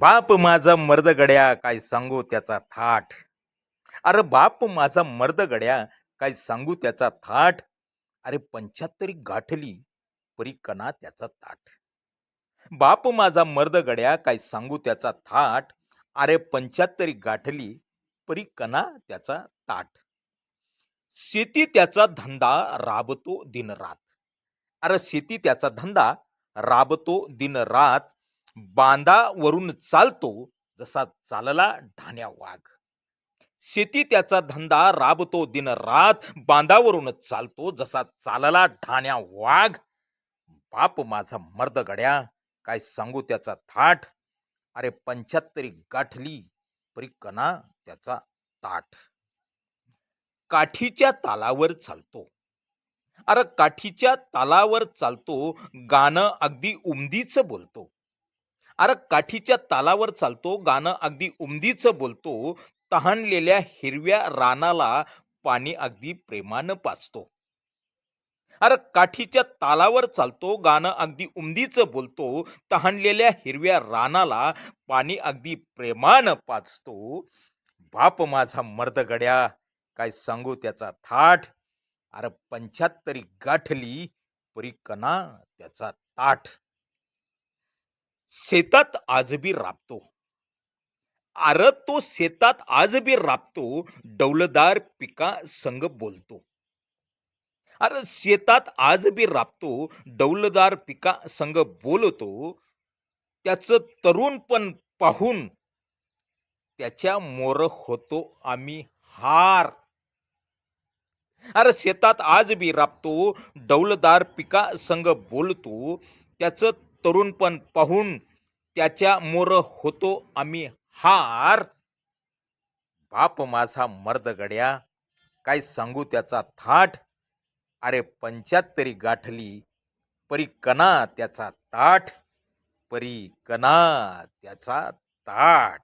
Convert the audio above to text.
बाप माझा मर्द गड्या काय सांगू त्याचा थाट. अरे बाप माझा मर्द गड्या काय सांगू त्याचा थाट. अरे पंच्याहत्तरी गाठली परी कणा त्याचा ताट. बाप माझा मर्दगड्या काय सांगू त्याचा थाट. अरे पंच्याहत्तरी गाठली परी कणा त्याचा ताट. शेती त्याचा धंदा राबतो दिनरात. अरे शेती त्याचा धंदा राबतो दिनरात. बांधावरून चालतो जसा चालला ढाण्या वाघ. शेती त्याचा धंदा राबतो दिन रात बांधावरून चालतो जसा चालला ढाण्या वाघ. बाप माझा मर्द गड्या काय सांगू त्याचा थाट? अरे पंच्याहत्तरी गाठली परी कणा त्याचा ताट. काठीच्या तालावर चालतो. अरे काठीच्या तालावर चालतो गाणं अगदी उमदीच बोलतो. अरे काठीच्या तालावर चालतो गाणं अगदी उमदीचं बोलतो तहानलेल्या हिरव्या रानाला पाणी अगदी प्रेमानं पाचतो अरे काठीच्या तालावर चालतो गाणं अगदी उमदीचं बोलतो तहानलेल्या हिरव्या रानाला पाणी अगदी प्रेमानं पाचतो बाप माझा मर्दगड्या काय सांगू त्याचा थाट? अरे पंच्याहत्तरी गाठली परी कणा त्याचा ताठ शेतात आजबी राबतो. अर तो शेतात आजबी राबतो डौलदार पिका संग बोलतो. अरे शेतात आजबी राबतो डौलदार पिका संग बोलतो त्याचं तरुण पण पाहून त्याच्या मोर होतो आम्ही हार. अरे शेतात आज बी राबतो डौलदार पिका संग बोलतो त्याचं तरुणपण पाहून त्याच्या मोर होतो आम्ही हार. बाप माझा मर्दगड्या काय सांगू त्याचा थाट? अरे पंच्याहत्तरी गाठली परी कणा त्याचा ताठ परी कणा त्याचा ताठ